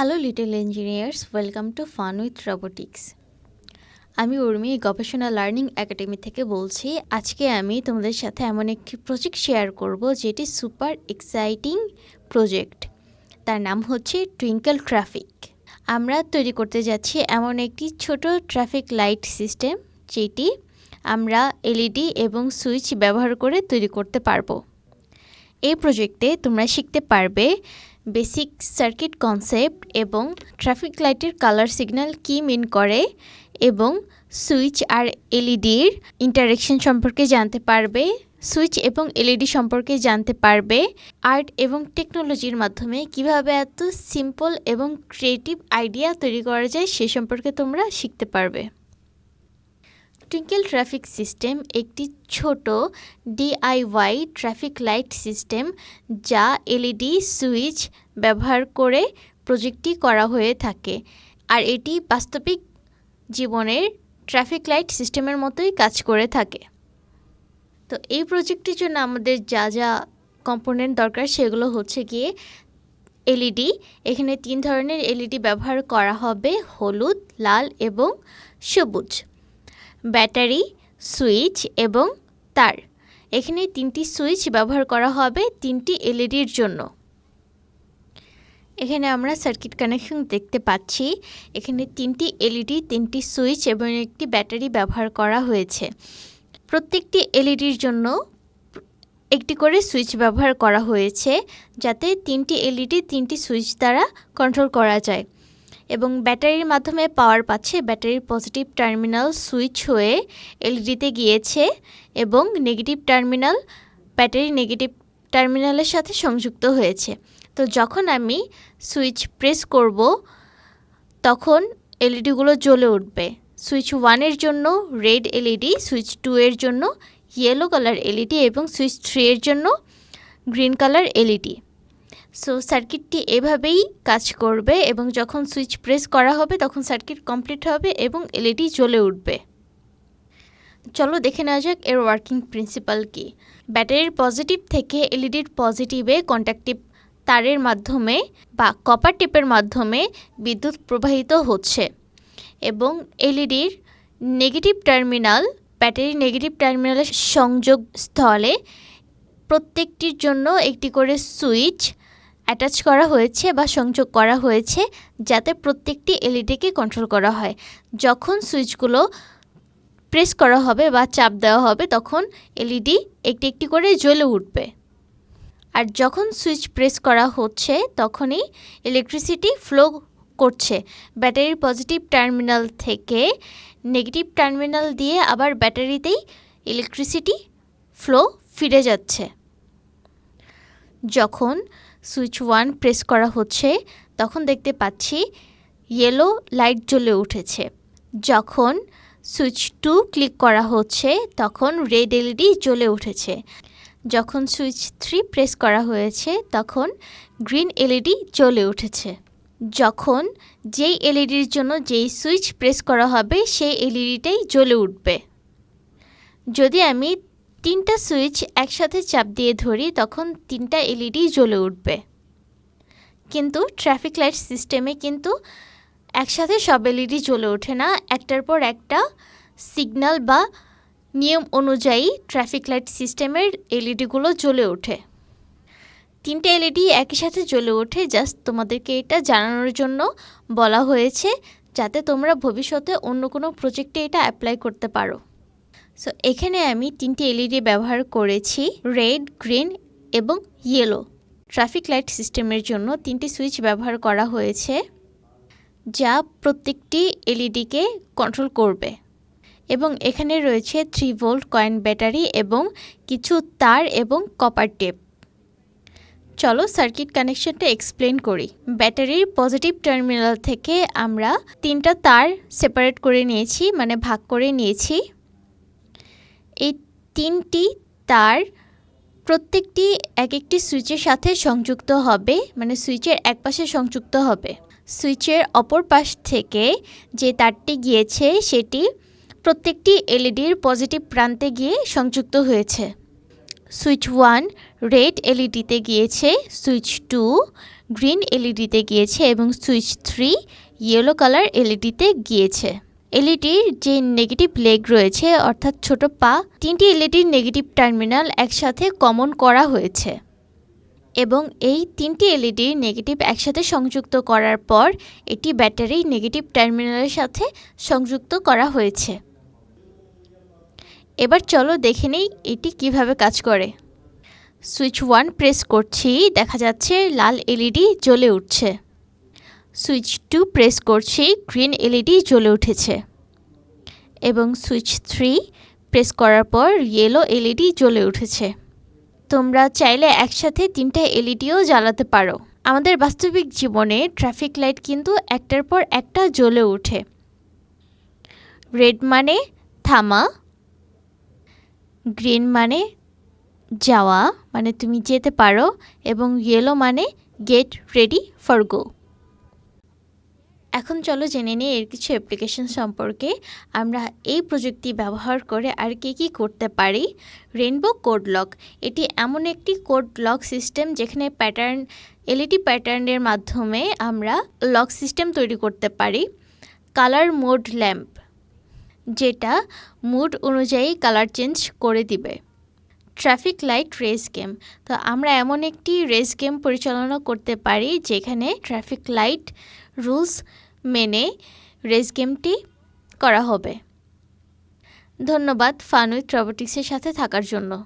Hello little engineers welcome to fun with robotics আমি উর্মি, গবেষণা learning academy থেকে বলছি। আজকে আমি তোমাদের সাথে এমন একটি প্রজেক্ট শেয়ার করব, যেটি সুপার এক্সাইটিং প্রজেক্ট তার নাম হচ্ছে টুইঙ্কেল ট্রাফিক আমরা তৈরি করতে যাচ্ছি এমন একটি ছোট ট্রাফিক লাইট সিস্টেম যেটি আমরা এলইডি এবং সুইচ ব্যবহার করে তৈরি করতে পারব। এই প্রজেক্টে তোমরা শিখতে পারবে বেসিক সার্কিট কনসেপ্ট এবং ট্রাফিক লাইটের কালার সিগন্যাল কী মিন করে এবং সুইচ আর এলইডির ইন্টারেকশন সম্পর্কে জানতে পারবে, সুইচ এবং এলইডি সম্পর্কে জানতে পারবে, আর্ট এবং টেকনোলজির মাধ্যমে কীভাবে এত সিম্পল এবং ক্রিয়েটিভ আইডিয়া তৈরি করা যায় সে সম্পর্কে তোমরা শিখতে পারবে। টুইঙ্কেল ট্রাফিক সিস্টেম একটি ছোট ডিআইওয়াই ট্রাফিক লাইট সিস্টেম যা এলইডি, সুইচ ব্যবহার করে প্রযুক্তি করা হয়ে থাকে। আর এটি বাস্তবিক জীবনের ট্রাফিক লাইট সিস্টেমের মতোই কাজ করে থাকে। তো এই প্রজেক্টটির জন্য আমাদের যা যা কম্পোনেন্ট দরকার সেগুলো হচ্ছে গিয়ে এলইডি। এখানে তিন ধরনের এলইডি ব্যবহার করা হবে, হলুদ, লাল এবং সবুজ। ব্যাটারি, সুইচ এবং তার। এখানে তিনটি সুইচ ব্যবহার করা হবে তিনটি এলইডির জন্য। এখানে আমরা সার্কিট কানেকশন দেখতে পাচ্ছি। এখানে তিনটি এলইডি তিনটি সুইচ এবং একটি ব্যাটারি ব্যবহার করা হয়েছে। প্রত্যেকটি এলইডির জন্য একটি করে সুইচ ব্যবহার করা হয়েছে, যাতে তিনটি এলইডি তিনটি সুইচ দ্বারা কন্ট্রোল করা যায়। এবং ব্যাটারির মাধ্যমে পাওয়ার পাচ্ছে ব্যাটারির পজিটিভ টার্মিনাল সুইচ হয়ে এলইডিতে গিয়েছে এবং নেগেটিভ টার্মিনাল ব্যাটারি নেগেটিভ টার্মিনালের সাথে সংযুক্ত হয়েছে। তো যখন আমি সুইচ প্রেস করব, তখন এলইডিগুলো জ্বলে উঠবে। সুইচ ওয়ানের জন্য রেড এলইডি, সুইচ টু এর জন্য ইয়েলো কালার এলইডি এবং সুইচ থ্রি এর জন্য গ্রিন কালার এলইডি। সো সার্কিটটি এভাবেই কাজ করবে এবং যখন সুইচ প্রেস করা হবে, তখন সার্কিট কমপ্লিট হবে এবং এলইডি জ্বলে উঠবে। চলো দেখে নেওয়া যাক এর ওয়ার্কিং প্রিন্সিপাল কি। ব্যাটারির পজিটিভ থেকে এলইডির পজিটিভে কন্ট্যাক্টিভ তারের মাধ্যমে বা কপার টেপের মাধ্যমে বিদ্যুৎ প্রবাহিত হচ্ছে এবং এলইডির নেগেটিভ টার্মিনাল ব্যাটারির নেগেটিভ টার্মিনালের সংযোগ স্থলে প্রত্যেকটির জন্য একটি করে সুইচ অ্যাটাচ করা হয়েছে বা সংযোগ করা হয়েছে যাতে প্রত্যেকটি এলইডিকে কন্ট্রোল করা হয়। যখন সুইচগুলো প্রেস করা হবে বা চাপ দেওয়া হবে, তখন এলইডি একটি একটি করে জ্বলে উঠবে। আর যখন সুইচ প্রেস করা হচ্ছে, তখনই ইলেকট্রিসিটি ফ্লো করছে। ব্যাটারির পজিটিভ টার্মিনাল থেকে নেগেটিভ টার্মিনাল দিয়ে আবার ব্যাটারিতেই ইলেকট্রিসিটি ফ্লো ফিরে যাচ্ছে। যখন সুইচ ওয়ান প্রেস করা হচ্ছে, তখন দেখতে পাচ্ছি ইয়েলো লাইট জ্বলে উঠেছে। যখন সুইচ টু ক্লিক করা হচ্ছে, তখন রেড এলইডি জ্বলে উঠেছে। যখন সুইচ থ্রি প্রেস করা হয়েছে, তখন গ্রিন এলইডি জ্বলে উঠেছে। যখন যেই এলইডির জন্য যেই সুইচ প্রেস করা হবে, সেই এলইডিটাই জ্বলে উঠবে। যদি আমি তিনটা সুইচ একসাথে চাপ দিয়ে ধরি, তখন তিনটা এলইডি জ্বলে উঠবে। কিন্তু ট্রাফিক লাইট সিস্টেমে কিন্তু একসাথে সব এলইডি জ্বলে ওঠে না। একটার পর একটা সিগন্যাল বা নিয়ম অনুযায়ী ট্রাফিক লাইট সিস্টেমের এলইডিগুলো জ্বলে ওঠে। তিনটে এলইডি একই সাথে জ্বলে ওঠে জাস্ট তোমাদেরকে এটা জানানোর জন্য বলা হয়েছে যাতে তোমরা ভবিষ্যতে অন্য কোনো প্রজেক্টে এটা অ্যাপ্লাই করতে পারো। সো এখানে আমি তিনটি এলইডি ব্যবহার করেছি রেড গ্রিন এবং ইয়েলো ট্রাফিক লাইট সিস্টেমের জন্য তিনটি সুইচ ব্যবহার করা হয়েছে, যা প্রত্যেকটি এলইডিকে কন্ট্রোল করবে। এবং এখানে রয়েছে থ্রি ভোল্ট কয়েন ব্যাটারি এবং কিছু তার এবং কপার টেপ চলো সার্কিট কানেকশনটা এক্সপ্লেন করি। ব্যাটারির পজিটিভ টার্মিনাল থেকে আমরা তিনটা তার সেপারেট করে নিয়েছি মানে ভাগ করে নিয়েছি। এই তিনটি তার প্রত্যেকটি এক একটি সুইচের সাথে সংযুক্ত হবে মানে সুইচের এক পাশে সংযুক্ত হবে। সুইচের অপর পাশ থেকে যে তারটি গিয়েছে, সেটি প্রত্যেকটি এলইডির পজিটিভ প্রান্তে গিয়ে সংযুক্ত হয়েছে। সুইচ ওয়ান রেড এলইডিতে গিয়েছে, সুইচ টু গ্রিন এলইডিতে গিয়েছে এবং সুইচ থ্রি ইয়েলো কালার এলইডিতে গিয়েছে। এলইডির যে নেগেটিভ লেগ রয়েছে, অর্থাৎ ছোট পা, তিনটি এলইডির নেগেটিভ টার্মিনাল একসাথে কমন করা হয়েছে এবং এই তিনটি এলইডির নেগেটিভ একসাথে সংযুক্ত করার পর এটি ব্যাটারি নেগেটিভ টার্মিনালের সাথে সংযুক্ত করা হয়েছে। এবার চলো দেখে নেই এটি কীভাবে কাজ করে। সুইচ ওয়ান প্রেস করছি, দেখা যাচ্ছে লাল এলইডি জ্বলে উঠছে। সুইচ টু প্রেস করছি, গ্রিন এলইডি জ্বলে উঠেছে। এবং সুইচ থ্রি প্রেস করার পর ইয়েলো এলইডি জ্বলে উঠেছে। তোমরা চাইলে একসাথে তিনটা এলইডিও জ্বালাতে পারো। আমাদের বাস্তবিক জীবনে ট্রাফিক লাইট কিন্তু একটার পর একটা জ্বলে ওঠে রেড মানে থামা গ্রিন মানে যাওয়া মানে তুমি যেতে পারো, এবং ইয়েলো মানে গেট রেডি ফর গো এখন চলো জেনে নিই এর কিছু অ্যাপ্লিকেশন সম্পর্কে। আমরা এই প্রযুক্তি ব্যবহার করে আর কী কী করতে পারি। রেনবো কোড লক এটি এমন একটি কোড লক সিস্টেম যেখানে প্যাটার্ন এলইডি প্যাটার্নের মাধ্যমে আমরা লক সিস্টেম তৈরি করতে পারি। কালার মোড ল্যাম্প যেটা মুড অনুযায়ী কালার চেঞ্জ করে দিবে। ট্রাফিক লাইট রেস গেম তো আমরা এমন একটি রেস গেম পরিচালনা করতে পারি যেখানে ট্রাফিক লাইট রুলস মেনে রেস গেমটি করা হবে। ধন্যবাদ ফানুইথ রোবোটিক্সের সাথে থাকার জন্য।